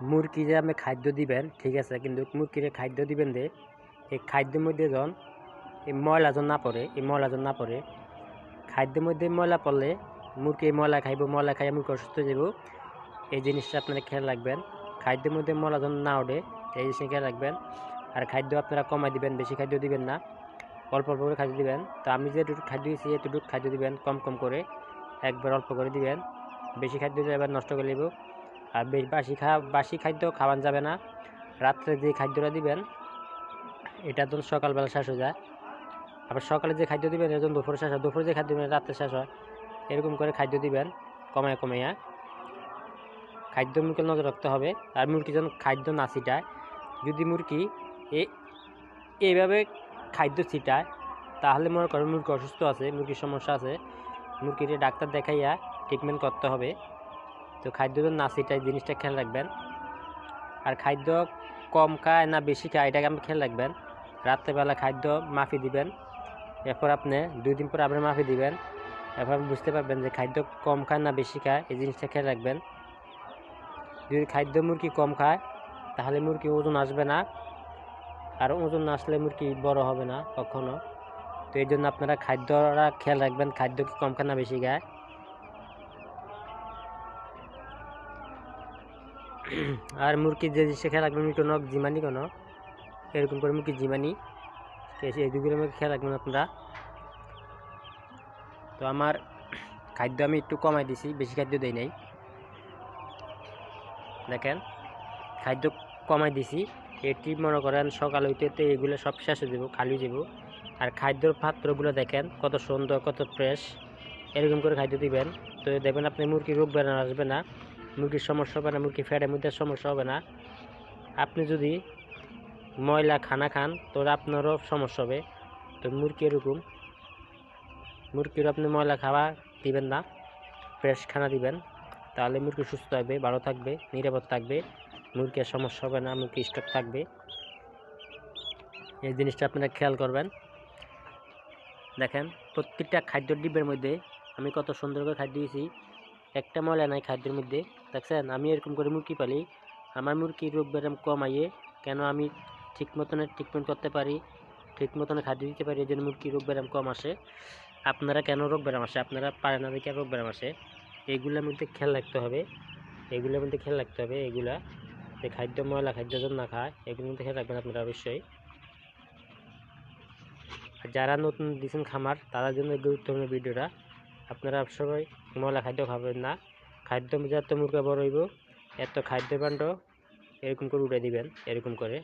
মুরগি যে আপনি খাদ্য দিবেন, ঠিক আছে, কিন্তু মুরগিরে খাদ্য দিবেন যে, এই খাদ্যের মধ্যে যখন এই ময়লা যখন না পড়ে, এই ময়লা যখন না পড়ে, খাদ্যের মধ্যে ময়লা পড়লে মুরগি ময়লা খাইব, ময়লা খাইয়া মুরগি অসুস্থ যাব এই জিনিসটা আপনারা খেয়াল রাখবেন। খাদ্যের মধ্যে ময়লা যখন না ওঠে, এই জিনিসটা খেয়াল রাখবেন। আর খাদ্য আপনারা কমাই দিবেন, বেশি খাদ্য দিবেন না, অল্প অল্প করে খাদ্য দিবেন। তো আমি যেটুকু খাদ্য দিয়েছি এতটুকু খাদ্য দিবেন, কম কম করে, একবার অল্প করে দিবেন। বেশি খাদ্য এবার নষ্ট করে নেব আর বেশ বাসি খা, বাসি খাদ্য খাওয়ান যাবে না। রাত্রে যে খাদ্যটা দিবেন, এটা ধরুন সকালবেলা শেষ হয়ে যায়। আবার সকালে যে খাদ্য দিবেন এজন দুপুরে শেষ হয়। দুপুরে যে খাদ্য দিবেন, রাত্রে শেষ হয়। এরকম করে খাদ্য দিবেন, কমায় কমাইয়া খাদ্য মুরগি নজর রাখতে হবে। আর মুরগি যেন খাদ্য না ছিটায়। যদি মুরগি এইভাবে খাদ্য ছিটায়, তাহলে মনে করেন মুরগি অসুস্থ আছে, মুরগির সমস্যা আছে। মুরগির ডাক্তার দেখাইয়া ট্রিটমেন্ট করতে হবে। তো খাদ্য যেন না ছিটায় জিনিসটা খেয়াল রাখবেন। আর খাদ্য কম খায় না বেশি খায়, এটাকে আপনি খেয়াল রাখবেন। রাত্রেবেলা খাদ্য মাফি দিবেন। এরপর আপনি দুই দিন পর আবার মাফি দিবেন। এরপর আপনি বুঝতে পারবেন যে খাদ্য কম খায় না বেশি খায়, এই জিনিসটা খেয়াল রাখবেন। যদি খাদ্য মুরগি কম খায়, তাহলে মুরগি ওজন আসবে না। আর ওজন আসলে মুরগি বড় হবে না কখনো। তো এই জন্য আপনারা খাদ্যরা খেয়াল রাখবেন, খাদ্য কি কম খায় না বেশি খায়। আর মুরগি যে খেয়াল রাখবেন কোনো জিমানি কোনো। এরকম করে মুরগি জিমানি। এই- দুগুলো আমাকে খেয়াল রাখবেন আপনারা তো আমার খাদ্য আমি একটু কমাই দিছি, বেশি খাদ্য দেই নাই। দেখেন, খাদ্য কমাই দিছি। এটি মনে করেন সকাল হইতে এগুলো সব শেষ যাব, খালি যাব। আর খাদ্যর পাত্রগুলো দেখেন, কত সুন্দর, কত ফ্রেশ এরকম করে খাদ্য দিবেন। তো দেখবেন আপনি মুরগি রোগ বেড়ানো আসবে না। মুরগির সমস্যা হবে না মুরগি ফ্যাটের মধ্যে সমস্যা হবে না। আপনি যদি ময়লা খানা খান তো আপনারও সমস্যা হবে। তো মুরগি এরকম, মুরগির আপনি ময়লা খাওয়া দিবেন না, ফ্রেশ খানা দিবেন। তাহলে মুরগি সুস্থ থাকবে, ভালো থাকবে, নিরাপদ থাকবে। মুরগির সমস্যা হবে না, মুরগি স্টক থাকবে। এই জিনিসটা আপনারা খেয়াল করবেন। দেখেন, প্রত্যেকটা খাদ্য ডিব্বের মধ্যে আমি কত সুন্দর করে খাদ্য দিয়েছি। একটা ময়লা নাই খাদ্যের মধ্যে। দেখছেন? আমি এরকম করে মুরগি পালি, আমার মুরগির রোগ ব্যায়াম কমাইয়ে কেন আমি ঠিক মতনের ট্রিটমেন্ট করতে পারি ঠিক মতনে খাদ্য দিতে পারি এই জন্য মুরগির রোগ ব্যায়াম কম আসে। আপনারা কেন রোগ ব্যায়াম আসে? আপনারা পারেন না দেখে রোগ ব্যায়াম আসে। এইগুলোর মধ্যে খেয়াল রাখতে হবে। এগুলোর মধ্যে খেয়াল রাখতে হবে। এগুলা যে খাদ্য ময়লা, খাদ্য যেন না খায়, এগুলোর মধ্যে খেয়াল রাখবেন আপনারা অবশ্যই। যারা নতুন দিচ্ছেন খামার, তাদের জন্য গুরুত্বপূর্ণ ভিডিওটা। আপনারা সবাই ময়লা খাদ্য খাবেন না। খাদ্য যত মুরগা বড় হইব, এত খাদ্য পাণ্ড এরকম করে উঠে দিবেন, এরকম করে।